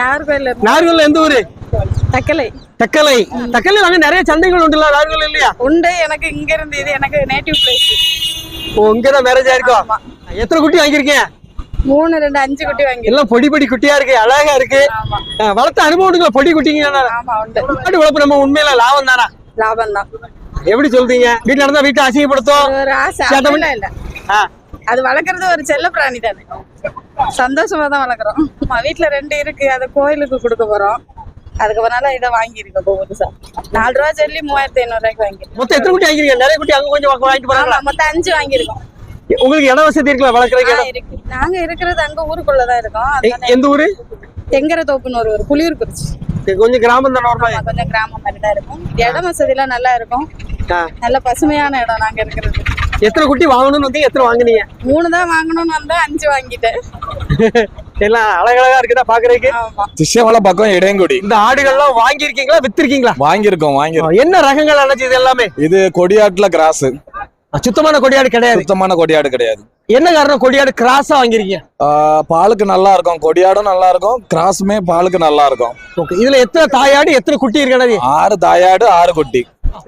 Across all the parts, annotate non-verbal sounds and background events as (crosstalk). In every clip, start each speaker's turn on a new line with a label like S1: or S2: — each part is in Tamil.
S1: நாகர்கோயில இருந்து
S2: நாகர்கோவில் எந்த ஊரு?
S1: தக்கலை.
S2: தக்கலை. தக்கலை அங்க நிறைய சந்தைகள் உண்டுல்ல நாகர்கோவில் இல்லையா?
S1: உண்டு. எனக்கு இங்க இருந்து இது எனக்கு நேட்டிவ் பிளேஸ்
S2: ஓ இங்கதான் மேரேஜ் ஆயிருக்கும். எத்தனை குட்டி வாங்கியிருக்கீங்க?
S1: மூணு ரெண்டு அஞ்சு குட்டி வாங்கி
S2: எல்லாம் பொடி பொடி குட்டியா இருக்கு அழகா இருக்கு. வளர்த்த அனுபவம் இருக்குல்ல, பொடி குட்டிங்க
S1: ஆமா உண்டு.
S2: மாடு வளர்ப்பு நம்ம உண்மையில லாபம் தானா?
S1: லாபம் தான்
S2: எப்படி சொல்றீங்க? வீட்டுல நடந்தா வீட்டை அசிங்கப்படுத்தும்.
S1: அது வளர்க்கறது ஒரு செல்ல பிராணி தானே. சந்தோஷமா தான் வளர்க்குறோம். வீட்டுல ரெண்டு இருக்கு. அதை கோயிலுக்கு கொடுக்க போறோம். அதுக்கப்புறம் இதை வாங்கியிருக்கோம் இப்போ புதுசா நாலு ரூபா சொல்லி மூவாயிரத்தி ஐநூறு ரூபாய்க்கு வாங்கியிருக்கோம்.
S2: மொத்தம் எத்தனை குட்டி வாங்கிருக்கீங்க நிறைய குட்டி அங்க கொஞ்சம் வாங்க- வாங்கிட்டு போறாங்களா?
S1: ஆமா மொத்தம் அஞ்சு வாங்கியிருக்கோம்.
S2: உங்களுக்கு இட வசதி இருக்குல்ல வளர்க்குறதுக்கு
S1: இருக்கு. நாங்க இருக்கிறது அங்க ஊருக்குள்ளதான் இருக்கோம்.
S2: எ-
S1: அதனால
S2: எந்த ஊரு?
S1: தெங்கர தோப்புன்னு ஒரு ஊர் புளியூர் குறிச்சி
S2: கொஞ்சம் கிராமம் தானே?
S1: கொஞ்சம் கிராமம் மாதிரி தான் இருக்கும். இடம் வசதி எல்லாம் நல்லா இருக்கும். நல்ல பசுமையான இடம் நாங்க இருக்கிறது.
S2: எத்தனை குட்டி வாங்கணும்னு வந்து எத்தனை வாங்குனீங்க?
S1: மூணு தான் வாங்கணும்னு வந்தா அஞ்சு வாங்கிட்டேன்.
S2: எல்லாம் அழகழகா இருக்குதா பாக்குறதுக்கு?
S1: ஆமா.
S3: திஷ்யமலை பக்கம் இடையங்குடி.
S2: இந்த ஆடுகள்லாம் வாங்கியிருக்கீங்களா? வித்திருக்கீங்களா?
S3: வாங்கியிருக்கோம் வாங்கியிருக்கோம்.
S2: என்ன ரகங்கள் அணைச்சு இது எல்லாமே?
S3: இது கொடியாட்டுல கிராஸ்.
S2: சுத்தமான கொடியாடு கிடையாது.
S3: சுத்தமான கொடியாடு கிடையாது.
S2: என்ன காரணம் கொடியாடு கிராஸா வாங்கிருக்கீங்க
S3: பாலுக்கு நல்லா இருக்கும். கொடியாடும் நல்லா இருக்கும். கிராஸுமே பாலுக்கு நல்லா இருக்கும்.
S2: ஓகே இதுல எத்தனை தாயாடு எத்தனை குட்டி இருக்கணும்
S3: ஆறு தாயாடு ஆறு குட்டி.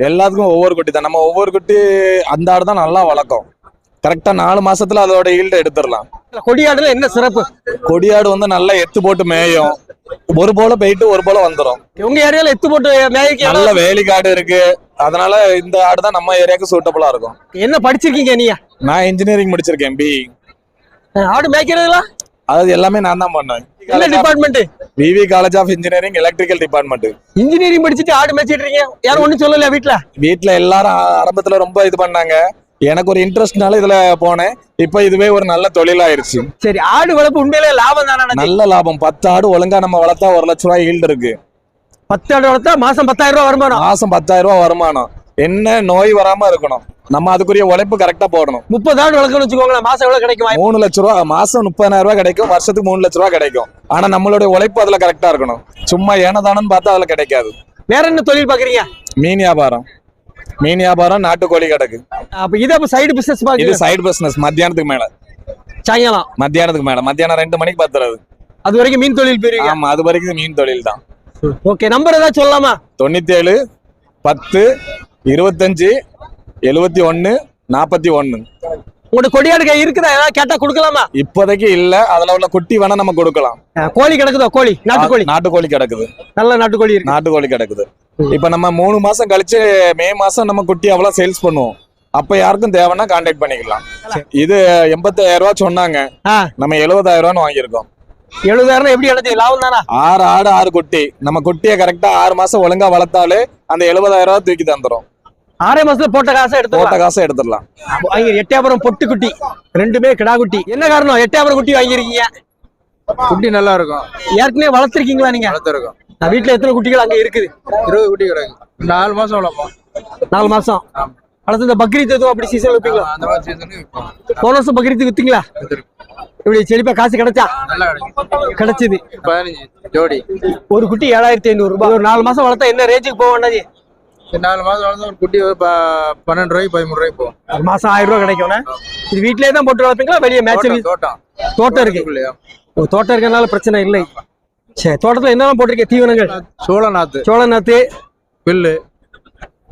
S3: எல்லாத்துக்கும் ஒவ்வொரு குட்டி தான். நம்ம ஒவ்வொரு குட்டி அந்த ஆடு தான் நல்லா வளர்க்கும். கரெக்டா நாலு மாசத்துல அதோட ஈல்ட எடுத்துடலாம்.
S2: கொடியாடுல என்ன சிறப்பு?
S3: கொடியாடு வந்து நல்லா எத்து போட்டு மேயும். ஒரு போல போயிட்டு ஒரு போல வந்துடும்
S2: உங்க ஏரியால எத்து போட்டு மேய்க்க
S3: நல்ல வேலிக்காடு இருக்கு. அதனால இந்த ஆடு தான் நம்ம ஏரியாவுக்கு சூட்டபுளா இருக்கும்.
S2: என்ன படிச்சிருக்கீங்க நீங்க?
S3: நான் இன்ஜினியரிங் முடிச்சிருக்கேன் பி
S2: ஆடு மேய்க்கிறதுல
S3: அது எல்லாமே நான் தான் பண்ணேன்.
S2: Department
S3: VV college of engineering electrical department
S2: engineering படிச்சுட்டு ஆடு மேய்ச்சிட்டு இருக்கீங்க. யாரும் ஒண்ணும் சொல்லலையா வீட்டுல
S3: வீட்ல எல்லாரும் ஆரம்பத்துல ரொம்ப இது பண்ணாங்க. எனக்கு ஒரு இன்ட்ரெஸ்ட்னால இதுல போனேன். இப்போ இதுவே ஒரு நல்ல தொழிலாயிருச்சு.
S2: சரி ஆடு வளர்ப்பு உண்மையிலே லாபம் தானே
S3: நல்ல லாபம். பத்து ஆடு ஒழுங்கா நம்ம வளர்த்தா ஒரு லட்ச ரூபாய் ஈல்டு இருக்கு.
S2: பத்து ஆடு வளர்த்தா மாசம் பத்தாயிரம் ரூபாய் வருமானம்.
S3: மாசம் பத்தாயிரம் ரூபாய் வருமானம். என்ன நோய் வராம இருக்கணும். நம்ம அதுக்குரிய உழைப்பு கரெக்டா போடணும்.
S2: முப்பது ஆடு வளர்க்கணும்னு வச்சுக்கோங்களேன் மாசம் எவ்வளவு கிடைக்கும்?
S3: மூணு லட்ச ரூபா மாசம் முப்பதாயிரம் ரூபாய் கிடைக்கும் வருஷத்துக்கு மூணு லட்ச ரூபாய் கிடைக்கும். ஆனா நம்மளுடைய உழைப்பு அதுல கரெக்டா இருக்கணும். சும்மா ஏனதானன்னு பார்த்தா அதுல கிடைக்காது.
S2: வேற என்ன தொழில் பாக்குறீங்க
S3: மீன் வியாபாரம். மீன் வியாபாரம் நாட்டுக்கோழி கிடக்கு.
S2: அப்ப இது அப்ப சைடு பிசினஸ்
S3: இது சைடு பிசினஸ் மத்தியானத்துக்கு மேல.
S2: சாயங்காலம்.
S3: மத்தியானத்துக்கு மேல. மத்தியானம் ரெண்டு மணிக்கு பத்துறது.
S2: அது வரைக்கும் மீன் தொழில் போயிருவீங்க
S3: ஆமா அது வரைக்கும் மீன் தொழில் தான்.
S2: ஓகே நம்பர் ஏதாவது சொல்லலாமா?
S3: தொண்ணூத்தி ஏழு பத்து இருபத்தஞ்சு எழுவத்தி ஒன்னு நாற்பத்தி ஒன்னு.
S2: உங்களோட கொடியாடு கை இருக்குதா? ஏதாவது கேட்டா கொடுக்கலாமா?
S3: இப்போதைக்கு இல்ல. அதுல உள்ள குட்டி வேணா நம்ம கொடுக்கலாம்.
S2: கோழி கிடக்குதோ? கோழி. நாட்டுக்கோழி.
S3: நாட்டுக்கோழி கிடக்குது.
S2: நல்ல நாட்டுக்கோழி இருக்கு.
S3: நாட்டுக்கோழி கிடக்குது. இப்ப நம்ம மூணு மாசம் கழிச்சு மே மாசம் நம்ம குட்டி அவ்வளவு சேல்ஸ் பண்ணுவோம். அப்ப யாருக்கும் தேவைன்னா கான்டாக்ட் பண்ணிக்கலாம். இது எண்பத்தாயிரம் ரூபாய் சொன்னாங்க. நம்ம எழுபதாயிரம் ரூபான்னு வாங்கியிருக்கோம்.
S2: எழுபதாயிரம் எப்படி கிடைச்சது லாபம் தானா?
S3: ஆறு ஆடு ஆறு குட்டி. நம்ம குட்டியை கரெக்டா ஆறு மாசம் ஒழுங்கா வளர்த்தாலே அந்த எழுபதாயிரம் ரூபாய் தூக்கி தந்துரும்.
S2: ஆறே மாசத்துல போட்ட காசை
S3: போட்ட
S2: எடுத்து
S3: காசை எடுத்துடலாம்.
S2: வாங்கி எட்டாபுரம் பொட்டு குட்டி ரெண்டுமே கிடா குட்டி என்ன காரணம்? எட்டாபுரம் குட்டி வாங்கியிருக்கீங்க.
S4: குட்டி நல்லா இருக்கும்
S2: ஏற்கனவே வளர்த்திருக்கீங்களா நீங்க?
S4: வளர்த்துருக்கும்.
S2: நான் வீட்டுல எத்தனை குட்டிகள் அங்க இருக்குது?
S4: இருபது குட்டி கிடக்கு. நாலு மாசம் வளர்ப்போம்.
S2: நாலு மாசம்? வளர்த்து இந்த பக்ரீத் எதுவும் அப்படி சீசன் வைப்பீங்களா?
S4: அந்த மாதிரி விற்போம்
S2: போன வருஷம் பக்ரீத்துக்கு வித்தீங்களா? இப்படி செழிப்பா காசு கிடைச்சா? கிடைச்சது.
S4: பதினஞ்சு ஜோடி.
S2: ஒரு குட்டி ஏழாயிரத்தி ஐநூறு ரூபாய். ஒரு நாலு மாசம் வளர்த்தா என்ன ரேஞ்சுக்கு போக வேண்டாது
S4: நாலு மாசம் வளர்ந்தா ஒரு குட்டி பன்னெண்டு ரூபாய்க்கு பதிமூணு ரூபாய்க்கு போகும்.
S2: ஒரு மாசம் ஆயிரம் ரூபாய் கிடைக்கும் இது வீட்லயே தான் போட்டு வளர்ப்பீங்களா? வெளியே மேட்ச்
S4: தோட்டம், தோட்டம்.
S2: இருக்கு. ஓ, தோட்டம் இருக்கறனால பிரச்சனை இல்லை. சரி தோட்டத்துல என்னெல்லாம் போட்டிருக்கீங்க? தீவனங்கள்?
S4: சோள நாத்து
S2: சோள நாத்து
S4: பில்லு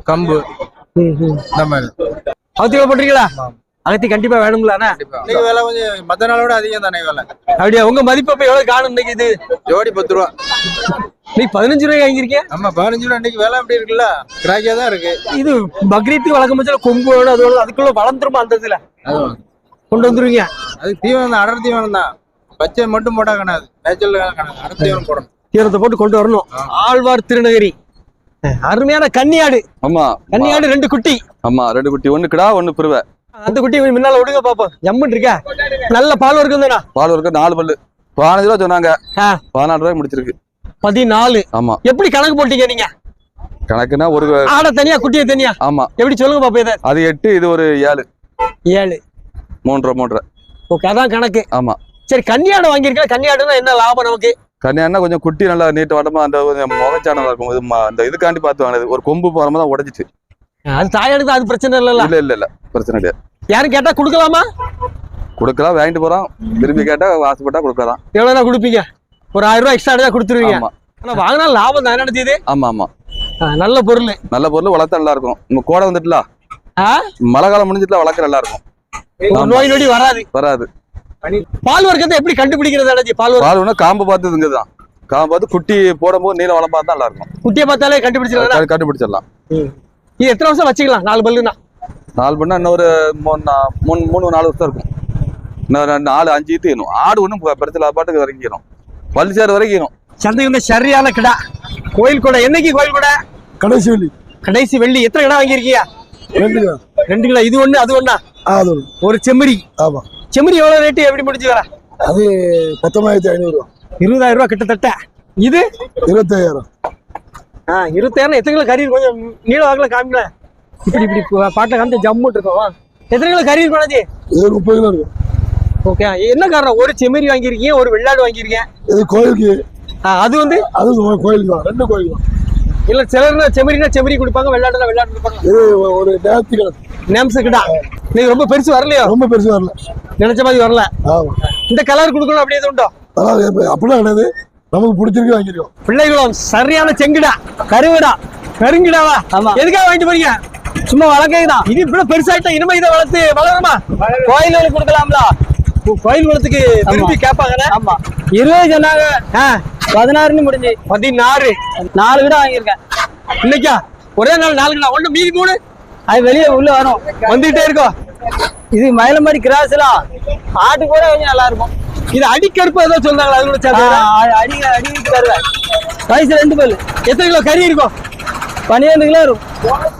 S4: கம்பு. இந்த மாதிரி.
S2: அகத்தி போட்டிருக்கீங்களா? அகத்தி கண்டிப்பா வேணுங்களாண்ணா
S4: இன்னைக்கு விலை கொஞ்சம் மத்த நாளோட அதிகம் தானே விலை?
S2: அப்படியா உங்க மதிப்பு அப்ப எவ்வளவு காணும் இன்னைக்கு இது?
S4: ஜோடி பத்து ரூபா.
S2: நீ பதினஞ்சு ரூபாய் வாங்கியிருக்கீங்க
S4: நம்ம பதினஞ்சு ரூபா இன்னைக்கு விலை அப்படி இருக்குல்ல? கிராக்கியா தான் இருக்கு.
S2: இது பக்ரீத்துக்கு வழக்கம் பட்சம் கொம்பு வேணும் அது வேணும் அதுக்குள்ள வளர்ந்துருமா அந்த இதுல? கொண்டு வந்துருவீங்க.
S4: அது தீவனம் அடர் தீவனம் தான். பச்சை மட்டும் போட்டா காணாது நேச்சுரல் காணாது அடர் தீவனம் போடணும்.
S2: தீரத்தை போட்டு கொண்டு வரணும். ஆழ்வார் திருநகரி. அருமையான கன்னியாடு.
S5: ஆமா.
S2: கன்னியாடு ரெண்டு குட்டி.
S5: ஆமா ரெண்டு குட்டி. ஒண்ணு கிடா ஒண்ணு பிரிவை.
S2: அந்த குட்டி முன்னால விடுங்க பாப்போம். ஜம்முன்னு இருக்கா? நல்ல பால் இருக்கும் தானா
S5: பால் இருக்க நாலு பல்லு. பதினஞ்சு ரூபா சொன்னாங்க. பதினாலு ரூபாய் முடிச்சிருக்கு.
S2: பதினாலு.
S5: ஆமா.
S2: எப்படி கணக்கு போட்டீங்க நீங்க?
S5: கணக்குனா ஒரு
S2: ஆடை தனியா குட்டியை தனியா?
S5: ஆமா.
S2: எப்படி சொல்லுங்க பாப்பா இதை?
S5: அது எட்டு இது ஒரு ஏழு.
S2: ஏழு.
S5: மூன்றரை மூன்றரை.
S2: ஓகே அதான் கணக்கு.
S5: ஆமா.
S2: சரி கன்னியாடு வாங்கியிருக்கா? கன்னியாடுனா என்ன லாபம் நமக்கு?
S5: கன்னியானா கொஞ்சம் குட்டி நல்லா நீட்டு வட்டமா அந்த கொஞ்சம் முகச்சானதா இருக்கும். இது அந்த இதுக்காண்டி பார்த்து வாங்கினது. ஒரு கொம்பு போறமா தான் உடைஞ்சிச்சு.
S2: அது தாயாடுக்கு அது பிரச்சனை இல்லைல்ல.
S5: இல்ல இல்ல இல்ல. பிரச்சனை கிடையாது
S2: யாரும் கேட்டா கொடுக்கலாமா?
S5: கொடுக்கலாம் வாங்கிட்டு போறோம். விரும்பி கேட்டா ஆசைப்பட்டா கொடுக்கலாம்.
S2: எவ்வளவுனா கொடுப்பீங்க? ஒரு ஆயிரம் ரூபாய் எக்ஸ்ட்ரா தான் கொடுத்துருவீங்க.
S5: ஆமா.
S2: ஆனா வாங்கினா லாபம் தான் இது
S5: ஆமா ஆமா.
S2: நல்ல பொருள்.
S5: நல்ல பொருள் வளர்த்தா நல்லா இருக்கும் நம்ம கோடை வந்துட்டுல? மழை காலம் முடிஞ்சிட்டுல வளர்க்க நல்லா இருக்கும்.
S2: நோய் நொடி வராது.
S5: வராது.
S2: பால் வர்க்கத்தை எப்படி கண்டுபிடிக்கிறது அண்ணாச்சி? பால்
S5: பால் ஒண்ணு காம்பு பார்த்து தான் காம்பு பார்த்து குட்டி போடும்போது நீளம் வளம் பார்த்தா நல்லா இருக்கும்
S2: குட்டியை பார்த்தாலே கண்டுபிடிச்சிடலாம்.
S5: கண்டுபிடிச்சிடலாம்
S2: இது எத்தனை வருஷம் வச்சுக்கலாம்? நாலு பல்லுனா
S5: நாலு இன்னும் ஒரு மூணு மூணு மூணு நாலு வருஷம் இருக்கும். இன்னும் ரெண்டு நாலு அஞ்சு ஈத்துக்கணும் ஆடு ஒன்றும் பிரச்சனை பாட்டுக்கு இறங்கிக்கணும் பல்லு சேர் வரைக்கும்
S2: சந்தைக்கு வந்து சரியான கிடா. கோயில் கூட. என்னைக்கு கோயில் கூட?
S6: கடைசி வெள்ளி.
S2: கடைசி வெள்ளி. எத்தனை கிடா வாங்கியிருக்கியா?
S6: ரெண்டு தான்
S2: ரெண்டு கிலோ இது ஒண்ணு அது ஒண்ணா?
S6: அது.
S2: ஒரு செம்மறி.
S6: ஆமா.
S2: செம்மறி எவ்வளவு ரேட்டு எப்படி முடிஞ்சு வர?
S6: அது பத்தொன்பதாயிரத்தி ஐநூறு ரூபா
S2: இருபதாயிரம் ரூபாய் கிட்டத்தட்ட. இது?
S6: இருபத்தாயிரம்
S2: ஆ இருபத்தாயிரம் எத்தனை கிலோ கறி? கொஞ்சம் நீள வாக்கில் காமிக்கல இப்படி இப்படி பாட்டில் காமிச்சு ஜம்முட்டு இருக்கோம். வா. எத்தனை கிலோ கறி இருக்கும் அண்ணாச்சி?
S6: இது முப்பது கிலோ இருக்கும்
S2: ஓகே என்ன காரணம்? ஒரு செம்மறி வாங்கியிருக்கீங்க ஒரு வெள்ளாடு வாங்கியிருக்கீங்க?
S6: இது கோயிலுக்கு.
S2: அது வந்து?
S6: அது கோயிலுக்கு தான் ரெண்டு கோயிலுக்கு தான்
S2: இல்ல சிலர்னா செம்மறினா செம்மறி கொடுப்பாங்க வெள்ளாடுனா வெள்ளாடு கொடுப்பாங்க.
S6: இது ஒரு நேரத்துக்கு கிடக்கு.
S2: நேம்ஸ் கிட்டா நீங்க ரொம்ப பெருசு வரலையோ?
S6: ரொம்ப பெருசு வரல.
S2: நினைச்ச மாதிரி வரல. இந்த கலர் கொடுக்கணும் அப்படி எதுவும் உண்டோ?
S6: அப்படிலாம் கிடையாது. நமக்கு பிடிச்சிருக்கு வாங்கிருக்கோம்.
S2: பிள்ளைகளும் சரியான செங்குடா கருவிடா கருங்கிடாவா ஆமா. எதுக்காக வாங்கிட்டு போறீங்க? சும்மா வளர்க்கதான் இது இப்படி பெருசாயிட்டா இனிமே இதை வளர்த்து வளருமா கோயிலுக்கு கொடுக்கலாம்ல. கோயில் குளத்துக்கு திருப்பி கேட்பாங்க ஆமா. இருபது சொன்னாங்க. பதினாறுன்னு முடிஞ்சு. பதினாறு. நாலு கிட்ட வாங்கியிருக்கேன். இன்னைக்கா? ஒரே நாள் நாலு கிட்ட ஒண்ணு மீதி மூணு? அது வெளியே உள்ள வரும். வந்துகிட்டே இருக்கோம் இது மயிலமாரி கிராஸ்லாம். ஆட்டு கூட கொஞ்சம் நல்லா இருக்கும். இது அடிக்கருப்பு ஏதோ சொல்றாங்களா அது கூட அடி அடி தருவேன் வயசு ரெண்டு பல்லு எத்தனை கிலோ கறி இருக்கும் பன்னிரெண்டு கிலோ இருக்கும்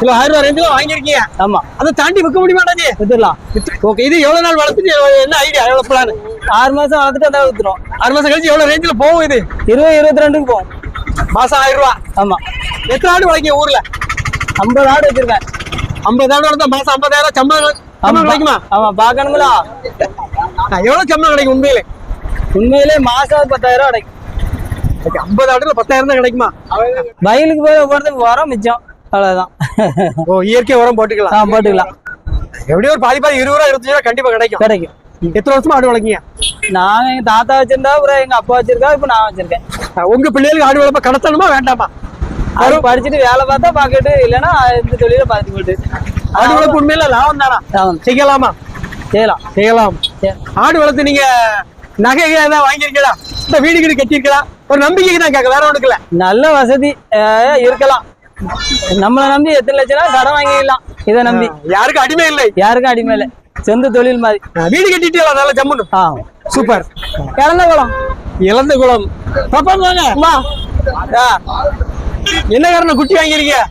S2: கிலோ ஆயிரம் ரூபாய் ரெண்டு கிலோ வாங்கியிருக்கீங்க. ஆமா. அதை தாண்டி விற்க முடியுமாடாஜி வித்துடலாம். ஓகே இது எவ்வளவு நாள் வளர்த்துட்டு என்ன ஐடியா எவ்வளவு பிளான் ஆறு மாசம் வளர்த்துட்டு அதை வித்துரும் ஆறு மாசம் கழிச்சு எவ்வளவு ரேஞ்சில் போகும் இது? இருபது இருபத்தி ரெண்டுக்கு போகும். மாசம் ஆயிரம் ரூபா ஆமா. எத்தனை ஆடு வளர்க்கீங்க ஊர்ல? ஐம்பது ஆடு வச்சிருக்கேன். ஐம்பது ஆடு வளர்த்தா மாசம் ஐம்பதாயிரம் சம்பளம் சம்பளம் கிடைக்குமா? ஆமா பாக்கணுங்களா? எவ்வளவு சம்பளம் கிடைக்கும் உண்மையிலே? உண்மையிலே மாசம் பத்தாயிரம் கிடைக்கும். ஓகே ஐம்பது ஆடுல பத்தாயிரம் தான் கிடைக்குமா?
S7: வயலுக்கு போய் போறதுக்கு உரம் மிச்சம். அவ்வளவுதான்.
S2: ஓ இயற்கை உரம் போட்டுக்கலாம்.
S7: ஆ போட்டுக்கலாம்.
S2: எப்படியும் ஒரு பாதி பாதி இருபது ரூபா இருபத்தஞ்சு ரூபா கண்டிப்பா கிடைக்கும்.
S7: கிடைக்கும்.
S2: எத்தனை வருஷமா ஆடு வளர்க்கீங்க?
S7: நாங்க எங்க தாத்தா வச்சிருந்தா அப்புறம் எங்க அப்பா வச்சிருக்கா இப்ப நான் வச்சிருக்கேன்.
S2: உங்க பிள்ளைகளுக்கு ஆடு வளர்ப்ப கடத்தணுமா வேண்டாமா?
S7: அது படிச்சுட்டு வேலை பார்த்தா பாக்கெட்டு இல்லைன்னா இந்த தொழில பார்த்து போட்டு.
S2: ஆடு வளர்ப்பு உண்மையில லாபம் தானா. செய்யலாமா?
S7: செய்யலாம்.
S2: செய்யலாம். ஆடு வளர்த்து நீங்க நகைகள் ஏதாவது வாங்கியிருக்கீங்களா? இந்த வீடு வீடு கட்டியிருக்கலாம் ஒரு நம்பிக்கைக்கு தான் கேட்க வேற ஒன்றுக்கு இல்ல
S7: நல்ல வசதி இருக்கலாம். நம்மளை நம்பி எத்தனை லட்சம் கடன் வாங்கிடலாம் இதை நம்பி.
S2: யாருக்கும் அடிமை இல்லை.
S7: யாருக்கும் அடிமை இல்லை. சொந்த தொழில் மாதிரி.
S2: வீடு கட்டிட்டீங்களா நல்ல ஜம்முன்னு
S7: ஆ
S2: சூப்பர்.
S7: இறந்த குளம்.
S2: இளந்த குளம். பாப்பா வாங்க. என்ன காரணம்? குட்டி வாங்கியிருக்கீங்க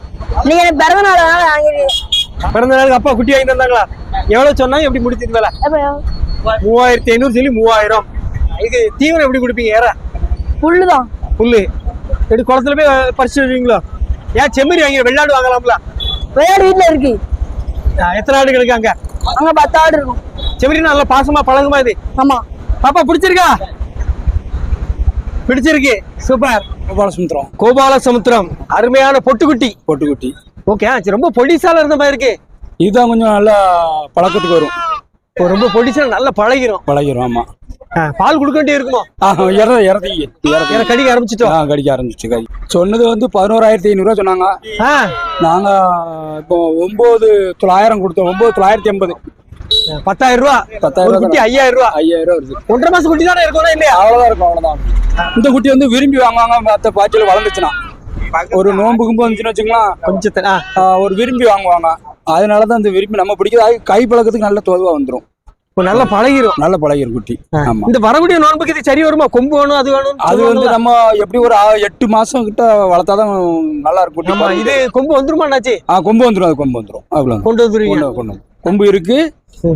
S8: நீங்க பிறந்த நாள் வாங்கிருக்கீங்க
S2: பிறந்த நாளுக்கு அப்பா குட்டி வாங்கி தந்தாங்களா? எவ்வளவு சொன்னாங்க எப்படி முடிச்சிருக்கு வேலை மூவாயிரத்தி ஐநூறு சொல்லி மூவாயிரம். இது தீவனம் எப்படி கொடுப்பீங்க? ஏற.
S8: புல்லுதான்.
S2: புல்லு. எப்படி குளத்துல போய் பறிச்சு வருவீங்களோ ஏன் செம்மறி வாங்கி வெள்ளாடு வாங்கலாம்ல?
S8: விளையாடு வீட்டுல இருக்கு.
S2: எத்தனை ஆடு கிடைக்கு அங்க?
S8: அங்க பத்து ஆடு இருக்கும்.
S2: செம்மறி நல்லா பாசமா பழகுமா இது?
S8: ஆமா.
S2: பாப்பா பிடிச்சிருக்கா? பிடிச்சிருக்கு. சூப்பர்.
S6: கோபாலசுந்தரம்
S2: கோபால சமுத்திரம் அருமையான பொட்டுக்குட்டி.
S6: பொட்டுக்குட்டி.
S2: ஓகே சரி ரொம்ப பொடிசால இருந்த மாதிரி இருக்கு.
S6: இதுதான் கொஞ்சம் நல்லா பழக்கத்துக்கு வரும்.
S2: ரொம்ப பொடிசால நல்லா பழகிரும்.
S6: பழகிரும் ஆமா.
S2: பால் கொடுக்க வேண்டிய இருக்குமோ? கடிக்க ஆரம்பிச்சிட்டோம்.
S6: கடிக்க ஆரம்பிச்சு கறி சொன்னது வந்து பதினோராயிரத்தி ஐநூறுரூவா சொன்னாங்க. நாங்க இப்போ ஒன்பது தொள்ளாயிரம் கொடுத்தோம். ஒன்பது தொள்ளாயிரத்தி எண்பது.
S2: பத்தாயிரம் ரூபா.
S6: பத்தாயிரம்
S2: குட்டி ஐயாயிரம் ரூபா.
S6: ஐயாயிரம் ரூபா வருது.
S2: ஒன்றரை மாசம் குட்டி தானே இருக்கும்னா இல்லையா?
S6: அவ்வளவுதான் இருக்கும் அவ்வளவுதான். இந்த குட்டி வந்து விரும்பி வாங்குவாங்க. மற்ற பாய்ச்சல் வளர்ந்துச்சுன்னா. ஒரு நோம்பு கும்பு வந்துச்சுன்னு வச்சுக்கலாம்
S2: கொஞ்சத்தை
S6: ஒரு விரும்பி வாங்குவாங்க. அதனாலதான் இந்த விரும்பி நம்ம பிடிக்கிறது கை பழக்கத்துக்கு நல்ல தோதுவா வந்துரும்.
S2: இப்போ நல்லா பழகிரும்.
S6: நல்ல பழகிரும் குட்டி.
S2: இந்த வரக்கூடிய நோன்புக்கு இது சரி வருமா? கொம்பு வேணும் அது வேணும்
S6: அது வந்து நம்ம எப்படி ஒரு எட்டு மாசம் கிட்ட வளர்த்தாதான் நல்லா இருக்கும்
S2: இது கொம்பு வந்துருமா அண்ணாச்சி?
S6: ஆ கொம்பு வந்துரும் அது கொம்பு வந்துரும். அவ்வளவு
S2: கொண்டு வந்துருவீங்க.
S6: கொண்டு. கொம்பு இருக்கு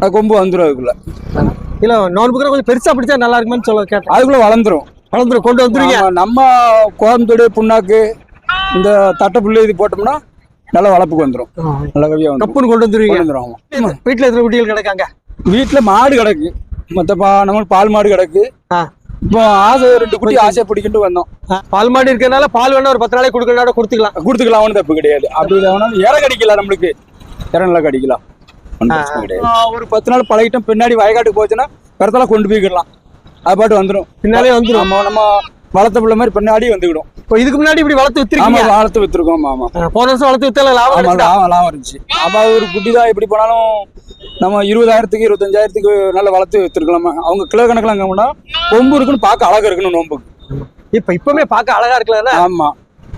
S6: அது கொம்பு வந்துரும் அதுக்குள்ள.
S2: இல்ல நோன்புக்கு கொஞ்சம் பெருசா பிடிச்சா நல்லா இருக்குமே சொல்ல கேட்டேன்.
S6: அதுக்குள்ள வளர்ந்துரும்.
S2: வளர்ந்துரும் கொண்டு வந்துருவீங்க.
S6: நம்ம கோயம்புத்தூர் புண்ணாக்கு இந்த தட்டை புல்லு இது போட்டோம்னா நல்ல வளர்ப்புக்கு வந்துரும். நல்ல கவியா வந்துரும்.
S2: கப்புன்னு கொண்டு வந்துருவீங்க.
S6: ஆமா.
S2: வீட்டுல எத்தனை குட்டிகள் கிடக்காங்க?
S6: வீட்டுல மாடு கிடக்கு. மத்த பா நம்மளுக்கு பால் மாடு கிடக்கு. இப்போ ஆசை ரெண்டு குட்டி ஆசை பிடிக்கிட்டு வந்தோம்.
S2: பால் மாடு இருக்கிறதுனால பால் வேணா ஒரு பத்து நாளைக்கு கொடுக்கணும் கொடுத்துக்கலாம்.
S6: கொடுத்துக்கலாம் ஒன்றும் தப்பு கிடையாது. அப்படி வேணாலும் இற கடிக்கல நம்மளுக்கு. இற நல்லா கடிக்கலாம். ஒரு பத்து நாள் பழகிட்டோம் பின்னாடி வயக்காட்டுக்கு போச்சுன்னா பிறத்தெல்லாம் கொண்டு போய்க்கிடலாம். அது பாட்டு வந்துடும்
S2: பின்னாலே வந்துரும்.
S6: நம்ம நம்ம வளர்த்த பிள்ளை மாதிரி பின்னாடி வந்துக்கிடும்
S2: இப்போ இதுக்கு முன்னாடி இப்படி வளர்த்து
S6: ஆமா
S2: வித்துருக்கீங்க
S6: வளர்த்து வித்துருக்கோம். ஆமா
S2: போன வருஷம் வளர்த்து வித்தால லாபம்
S6: ஆமா? லாபம் லாபம் இருந்துச்சு. அப்ப ஒரு குட்டி தான் எப்படி போனாலும் நம்ம இருபதாயிரத்துக்கு இருபத்தஞ்சாயிரத்துக்கு நல்லா வளர்த்து வித்துருக்கலாமா. அவங்க கிலோ கணக்கில் அங்கே போனா கொம்பு இருக்குன்னு பார்க்க அழகா இருக்கணும் நோம்புக்கு
S2: இப்ப இப்பவுமே பார்க்க அழகா இருக்குல்ல
S6: ஆமா.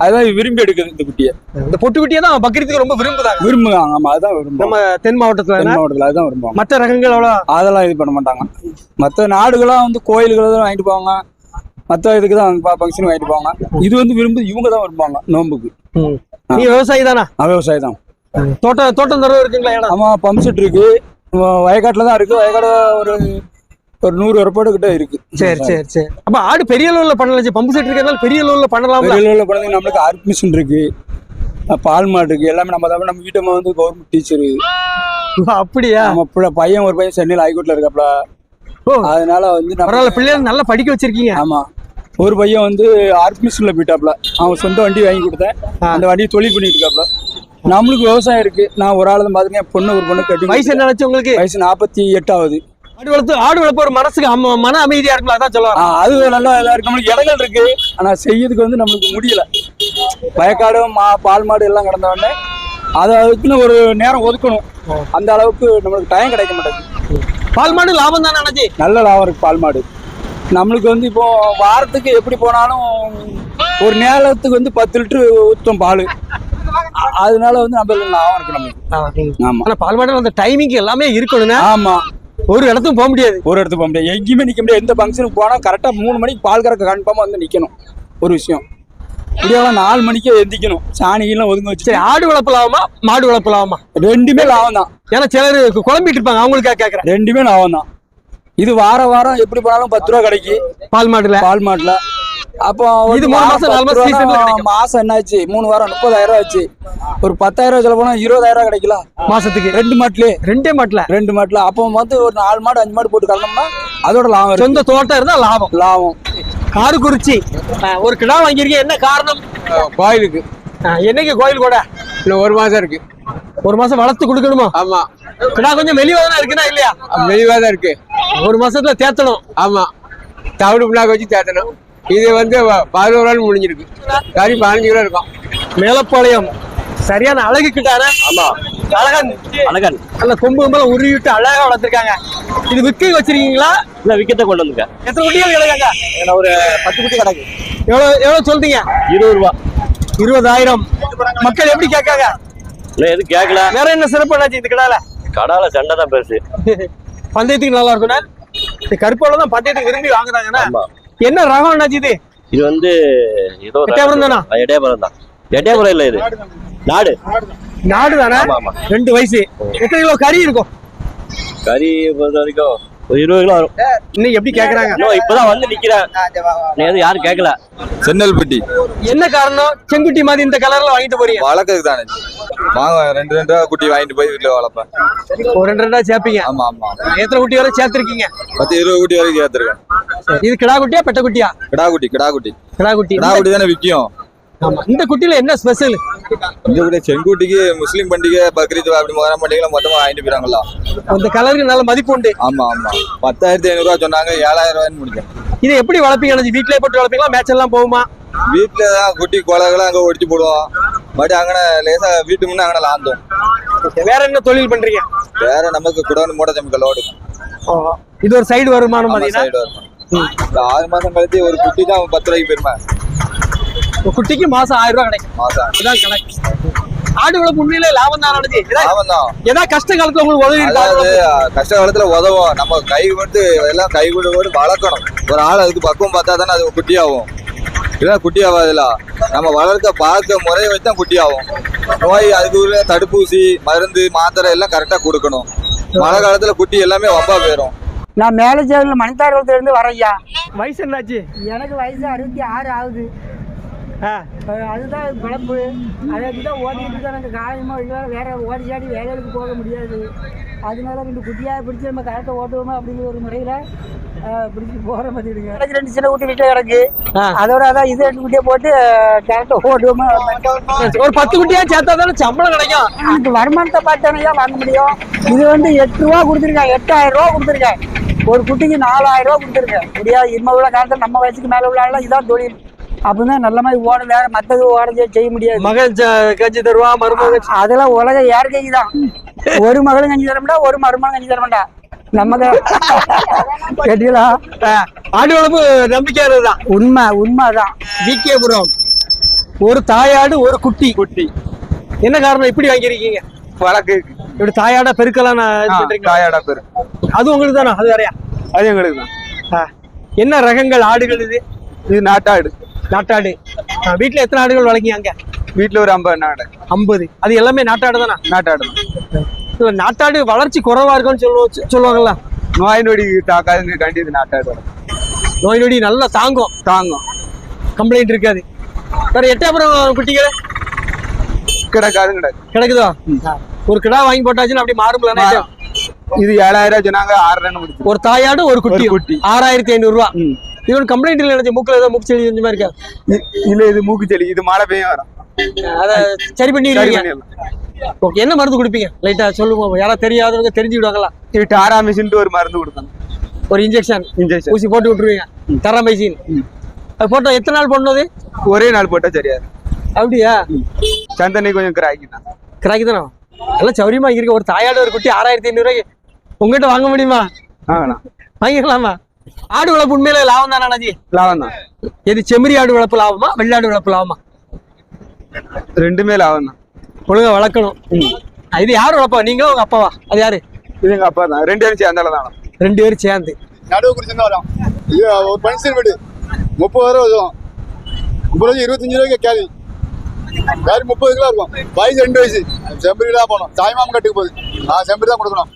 S6: அதுதான் விரும்பி எடுக்குது இந்த குட்டியை.
S2: இந்த பொட்டு குட்டியை தான் பக்ரீத்துக்கு ரொம்ப விரும்புதாங்க
S6: விரும்புவாங்க ஆமா அதுதான் விரும்புவாங்க
S2: நம்ம தென் மாவட்டத்துல
S6: தென் மாவட்டத்தில் அதுதான் விரும்புவாங்க.
S2: மற்ற ரகங்கள் அவ்வளோ
S6: அதெல்லாம் இது பண்ண மாட்டாங்க. மற்ற நாடுகளாம் வந்து கோயில்கள் வாங்கிட்டு போவாங்க. மற்ற இதுக்கு தான் ஃபங்க்ஷன் வாங்கிட்டு போவாங்க. இது வந்து விரும்பி இவங்க தான் விரும்புவாங்க நோம்புக்கு.
S2: நீ விவசாயி தானா?
S6: ஆ, விவசாயம் தான்.
S2: தோட்டம் தோட்டம் தரவு இருக்குங்களா இடம்?
S6: ஆமா பம்ப் செட் இருக்கு. வயக்காட்டுல தான் இருக்கு. வயக்காடு ஒரு ஒரு நூறு வரப்பாடு கிட்ட இருக்கு.
S2: சரி சரி சரி. அப்ப ஆடு பெரிய லெவல்ல பண்ணலாம். பம்பு செட் இருக்கிறதால பெரிய லெவல்ல பண்ணலாம்ல?
S6: வெளியில உள்ள குழந்தைங்க நம்மளுக்கு ஆர்ட் மிஷின் இருக்கு. பால் மாடு இருக்கு. எல்லாமே நம்ம தான் நம்ம வீட்டம்மா வந்து கவர்மெண்ட் டீச்சர்
S2: அப்படியா?
S6: நம்ம பிள்ளை பையன் ஒரு பையன் சென்னையில் ஹைகோர்ட்ல இருக்காப்ல. அதனால வந்து நம்ம
S2: பிள்ளைகள் நல்லா படிக்க வச்சிருக்கீங்க.
S6: ஆமா. ஒரு பையன் வந்து ஆர்ட் மிஷின்ல போயிட்டாப்ல. அவன் சொந்த வண்டி வாங்கி கொடுத்தேன். அந்த வண்டியை தொழில் பண்ணிட்டு இருக்காப்ல. நம்மளுக்கு விவசாயம் இருக்கு. நான் ஒரு ஆள் தான் பாத்துக்கேன் பொண்ணு ஒரு பொண்ணு கட்டி
S2: வயசு என்ன ஆச்சு உங்களுக்கு?
S6: வயசு நாற்பத்தி எட்டாவது.
S2: ஆடு வளர்த்து ஆடு வளர்ப்பு ஒரு மனசுக்கு மன அமைதியா இருக்குல்ல அதான் சொல்லுவாங்க
S6: அது நல்லா இதா இருக்கு. நம்மளுக்கு இடங்கள் இருக்கு. ஆனா செய்யறதுக்கு வந்து நம்மளுக்கு முடியல. வயக்காடு மா பால் மாடு எல்லாம் கிடந்த உடனே அது அதுக்குன்னு ஒரு நேரம் ஒதுக்கணும். அந்த அளவுக்கு நம்மளுக்கு டைம் கிடைக்க மாட்டேங்குது.
S2: பால் மாடு லாபம் தானே
S6: நல்ல லாபம் இருக்கு பால் மாடு. நம்மளுக்கு வந்து இப்போ வாரத்துக்கு எப்படி போனாலும் ஒரு நேரத்துக்கு வந்து பத்து லிட்டரு ஊத்தம் பால். அதனால வந்து நம்மளுக்கு லாபம் இருக்கு நம்மளுக்கு. ஆமா.
S2: ஆனா பால் மாடு அந்த டைமிங் எல்லாமே இருக்கணும்னா
S6: ஆமா.
S2: ஒரு இடத்துக்கும் போக முடியாது.
S6: ஒரு இடத்துக்கு போக முடியாது. எங்கேயுமே நிக்க முடியாது. எந்த ஃபங்க்ஷனுக்கு போனா கரெக்டா மூணு மணிக்கு பால் கறக்க கன்ஃபார்மா வந்து நிக்கணும். ஒரு விஷயம். இப்படியெல்லாம் நாலு மணிக்கே எந்திக்கணும். சாணிகள்லாம் ஒதுங்க வச்சு
S2: சரி ஆடு வளர்ப்பு லாபமா மாடு வளர்ப்பு லாபமா
S6: ரெண்டுமே லாபம் தான்
S2: ஏன்னா சிலர் குழம்பிட்டு இருப்பாங்க. அவங்களுக்காக கேக்குறேன்.
S6: ரெண்டுமே லாபம் தான் இது வார வாரம் எப்படி போனாலும் பத்து ரூபா கிடைக்கு.
S2: பால் மாடுல
S6: பால் மாட்டுல. அப்போ
S2: இது மூணு மாசம், நாலு மாசம் கிடைக்கும்.
S6: என்னாச்சு? மூணு வாரம் முப்பதாயிரம் ரூபா ஆச்சு. ஒரு பத்தாயிரம் ரூபா சொல்ல போனா இருபதாயிரம் ரூபா கிடைக்கல?
S2: மாசத்துக்கு.
S6: ரெண்டு மாட்டுலயே
S2: ரெண்டே மாட்டுல.
S6: ரெண்டு மாட்டுல. அப்போ வந்து ஒரு நாலு மாடு அஞ்சு மாடு போட்டு கலந்தோம்னா அதோட லாபம்.
S2: சொந்த தோட்டம் இருந்தா லாபம்.
S6: லாபம்.
S2: காரக்குறிச்சி ஒரு கிடா வாங்கியிருக்கீங்க. என்ன காரணம்?
S9: கோயிலுக்கு.
S2: என்னைக்கு கோயில் கூட?
S9: இன்னும் ஒரு மாசம் இருக்கு.
S2: ஒரு மாசம் வளர்த்து கொடுக்கணுமா?
S9: ஆமா.
S2: கிடா கொஞ்சம் மெலிவாதானே இருக்குன்னா இல்லையா?
S9: மெலிவா தான் இருக்கு.
S2: ஒரு மாசத்துல தேத்தணும்.
S9: ஆமா. தவிடு புண்ணாக்கு வச்சு தேத்தணும். இது வந்து பதினோரு நாள் முடிஞ்சிருக்கு. கறி பதினஞ்சு கிலோ இருக்கும்.
S2: மேலப்பாளையம். சரியான அழகு கிட்டான
S10: ஆமா.
S2: அழகன்.
S10: அழகன்.
S2: நல்ல கொம்பு கொம்பெல்லாம் உருவிட்டு அழகா வளர்த்துருக்காங்க. இது விற்க வச்சிருக்கீங்களா?
S10: இல்ல விக்கெட்டை கொண்டு வந்துருக்க
S2: எத்தனை குட்டிகள் கிடக்காங்க
S10: ஒரு பத்து குட்டி கிடக்கு.
S2: எவ்வளவு எவ்வளவு சொல்றீங்க?
S10: இருபது ரூபா.
S2: இருபதாயிரம். மக்கள் எப்படி கேட்காங்க?
S10: இல்ல எதுவும் கேட்கல.
S2: வேற என்ன சிறப்பு என்னாச்சு இந்த கிடால?
S10: கடால சண்டை தான் பெருசு (laughs)
S2: பந்தயத்துக்கு நல்லா இருக்கும்னா? இந்த கருப்போல தான் பந்தயத்துக்கு விரும்பி வாங்குறாங்கண்ணா.
S10: ஆமா.
S2: என்ன ரகம் என்னாச்சு இது?
S10: இது வந்து ஏதோ
S2: எட்டயபுரம் தானா?
S10: எட்டயபுரம் தான். எட்டயபுரம் இல்ல இது. நாடு.
S2: நாடு தானே ரெண்டு வயசு. எத்தனை கிலோ கறி இருக்கும்?
S10: கறி பொறுத்த வரைக்கும் ஒரு இருபது கிலோ வரும்
S2: இன்னைக்கு எப்படி கேக்குறாங்க?
S10: இன்னும் இப்பதான் வந்து நிக்கிறேன். நீ எதுவும் யாரும் கேட்கல
S11: சென்னல்பட்டி.
S2: என்ன காரணம்? செங்குட்டி மாதிரி இந்த கலர்ல வாங்கிட்டு போறீங்க.
S11: வளர்க்கறதுக்கு தானே. வாங்க ரெண்டு ரெண்டு குட்டி வாங்கிட்டு போய் வீட்டுல வளர்ப்பேன்.
S2: ஒரு ரெண்டு ரெண்டா சேர்ப்பீங்க.
S11: ஆமா ஆமா.
S2: எத்தனை குட்டி வரை சேர்த்திருக்கீங்க?
S11: பத்து இருபது குட்டி வரைக்கும் ஏத்துருக்கேன்
S2: இது கிடா குட்டியா பெட்ட குட்டியா
S11: கிடா குட்டி கிடா குட்டி
S2: கிடா குட்டி
S11: கிடா குட்டி தானே விற்கும்.
S2: ஆமா. இந்த குட்டியில என்ன ஸ்பெஷல்
S11: இந்த குட்டி செங்குட்டிக்கு முஸ்லீம் பண்டிகை பக்ரீத் அப்படி முதலாம் பண்டிகை மொத்தமா வாங்கிட்டு போயிறாங்களா
S2: அந்த கலருக்கு நல்ல மதிப்பு உண்டு.
S11: ஆமா ஆமா. பத்தாயிரத்தி ஐநூறு ரூபா சொன்னாங்க ஏழாயிரம் ரூபாய்னு முடிச்சேன்
S2: இதை எப்படி வளர்ப்பீங்க? வீட்டிலே போட்டு வளர்ப்பீங்களா மேட்ச் எல்லாம் போகுமா?
S11: வீட்டுல தான் குட்டி குலகளை அங்க ஒடிச்சு போடுவோம். மறுபடியும் அங்கன லேசா வீட்டு முன்ன அங்கன லாந்தோம்.
S2: வேற என்ன தொழில் பண்றீங்க?
S11: வேற நமக்கு குடோன் மூட சமைக்க லோடு
S2: இது ஒரு சைடு வருமானம்
S11: சைடு வரும் இந்த ஆறு மாசம் கழிச்சு ஒரு குட்டி தான் பத்து ரூபாய்க்கு போயிருமா.
S2: குட்டிக்கு மாசம் ஆயிரம் ரூபாய் கிடைக்கும்.
S11: மாசம்
S2: இதான் கணக்கு. ஆடு வளர்ப்பு உண்மையிலே லாபம் தான் நடந்துச்சு
S11: லாபம் தான்
S2: ஏதாவது கஷ்ட காலத்துல உங்களுக்கு உதவி?
S11: அதாவது கஷ்ட காலத்துல உதவும். நம்ம கை கொடுத்து எல்லாம் கை கொடு போட்டு வளர்க்கணும். ஒரு ஆள் அதுக்கு பக்குவம் பார்த்தா தானே அது குட்டி ஆகும் இல்லை குட்டி ஆகாதுல நம்ம வளர்க்க பார்க்க முறையை வச்சு தான் குட்டி ஆகும் நோய் அதுக்கு உள்ள தடுப்பூசி மருந்து மாத்திரை எல்லாம் கரெக்டாக கொடுக்கணும். மழை காலத்துல குட்டி எல்லாமே வம்பா போயிடும்
S8: நான் மேலச்சேரியில் மணித்தாரத்துல இருந்து வரையா
S2: வயசு என்னாச்சு?
S8: எனக்கு வயசு அறுபத்தி ஆறு ஆகுது. அதுதான் குழப்பு அதை தான் ஓடிட்டு தான் எனக்கு காயமோ இல்லை வேற ஓடி சாடி வேலைகளுக்கு போக முடியாது. அதனால ரெண்டு குட்டியாக பிடிச்சி நம்ம கரெக்டாக ஓட்டுவோமா அப்படிங்கிற ஒரு முறையில் பிடிச்சி போகிற மாதிரிடுங்க எனக்கு ரெண்டு சின்ன குட்டி வீட்டில் கிடக்கு. அதோட அதான் இது ரெண்டு குட்டியை போட்டு கரெக்டாக ஓட்டுவோமா
S2: ஒரு பத்து குட்டியா சேர்த்தா தானே சம்பளம் கிடைக்கும்.
S8: எனக்கு வருமானத்தை பார்த்தானையா வாங்க முடியும்? இது வந்து எட்டு ரூபா கொடுத்துருக்கேன். எட்டாயிரம் ரூபா கொடுத்துருக்கேன். ஒரு குட்டிக்கு நாலாயிரம் ரூபா கொடுத்துருங்க முடியாது இனிமே உள்ள காலத்தில் நம்ம வயசுக்கு மேலே உள்ள இதான் தொழில். அப்படிதான் நல்ல மாதிரி ஓட வேற மற்றது ஓட செய்ய- முடியாது.
S2: மகன் கஞ்சி தருவா மருமகன்
S8: அதெல்லாம் உலக இயற்கைக்கு தான் ஒரு மகளும் கஞ்சி தர ஒரு மருமகன் கஞ்சி தர மாட்டா நமக்கு கேட்டீங்களா
S2: ஆடு வளர்ப்பு நம்பிக்கையானதுதான்
S8: உண்மை உண்மைதான்.
S2: விகேபுரம் ஒரு தாயாடு ஒரு குட்டி. குட்டி. என்ன காரணம்? இப்படி வாங்கியிருக்கீங்க?
S12: வழக்கு.
S2: இப்படி தாயாடா பெருக்கலாம் நான்?
S12: தாயாடா பேரு.
S2: அது உங்களுக்கு தானே அது வேறையா?
S12: அது எங்களுக்கு தான்.
S2: என்ன ரகங்கள் ஆடுகள் இது?
S12: இது நாட்டாடு.
S2: நாட்டாடு. ஆ, வீட்ல எத்தனை ஆடுகள் வளர்க்கீங்க
S12: வீட்டுல ஒரு ஐம்பது நாடு.
S2: ஐம்பது. அது எல்லாமே நாட்டாடு தானே?
S12: நாட்டாடு
S2: இல்ல, நாட்டாடு வளர்ச்சி குறைவா இருக்குன்னு சொல்லுவோம் சொல்லுவாங்கல்ல?
S12: நோய் நொடி தாக்காதுங்க கண்டி இது நாட்டாடு.
S2: நோய் நொடி நல்லா தாங்கும்.
S12: தாங்கும்.
S2: கம்ப்ளைண்ட் இருக்காது. வேற எட்டாப்புறம் குட்டிகள்?
S12: கிடக்காது கிடக்கு.
S2: கிடைக்குதோ? ஒரு கிடா வாங்கி போட்டாச்சுன்னா அப்படி மாறும்ல
S12: இது ஏழாயிரம் சொன்னாங்க முடிச்சு
S2: ஒரு தாயாடு ஒரு குட்டி.
S12: குட்டி.
S2: ஆறாயிரத்தி ஐநூறு ரூபா. இது ஒரு கம்ப்ளைண்ட் இல்லை நினைச்சு மூக்கில் ஏதோ மூக்கு செடி செஞ்ச மாதிரி இருக்கா?
S12: இல்ல இது மூக்கு செடி. இது மழை பெய்யும் வரும்.
S2: அதை சரி பண்ணி ஓகே என்ன மருந்து கொடுப்பீங்க? லைட்டா சொல்லுங்க. யாராவது தெரியாதவங்க தெரிஞ்சுக்கிடுவாங்களா?
S12: இது டாரா மிஷின்ட்டு ஒரு மருந்து கொடுத்தாங்க
S2: ஒரு இன்ஜெக்ஷன்
S12: இன்ஜெக்ஷன்
S2: ஊசி போட்டு விட்டுருவீங்க. தரமைசின் அது போட்டா எத்தனை நாள் போடணும்
S12: ஒரே நாள் போட்டா சரியா.
S2: அப்படியா?
S12: சந்தனை கொஞ்சம் கிராக்கி தான்.
S2: கிராக்கி தானே எல்லாம் சௌரியமா இருக்க. ஒரு தாயாடு ஒரு குட்டி ஆறாயிரத்தி ஐநூறுரூவாய்க்கு உங்ககிட்ட வாங்க முடியுமா?
S12: வாங்கலாம்.
S2: வாங்கிக்கலாமா? ஆடு வளர்ப்பு உண்மையில லாபம் தானே அண்ணாஜி
S12: லாபம் தான்.
S2: எது செம்மறி ஆடு வளர்ப்பு லாபமா வெள்ளாடு வளர்ப்பு லாபமா?
S12: ரெண்டுமே லாபம் தான்.
S2: ஒழுங்கா வளர்க்கணும். இது யார் வளர்ப்பா? நீங்க உங்க அப்பாவா? அது யாரு?
S12: இது எங்க அப்பா தான். ரெண்டு பேரும் சேர்ந்தால தான்
S2: ரெண்டு பேரும் சேர்ந்து.
S9: நடுவு குடிச்சுன்னு வரோம்? இது ஒரு பனிசன் வீடு. முப்பது ரூபா வரும். முப்பது ரூபாய்க்கு இருபத்தஞ்சு ரூபாய்க்கு கேள்வி. கேள்வி முப்பது கிலோ இருக்கும்? வயசு ரெண்டு வயசு. செம்பரி தான் போகணும் தாய்மாமன் கட்டுக்கு போகுது. நான் செம்பரி தான் கொடுக்கணும்.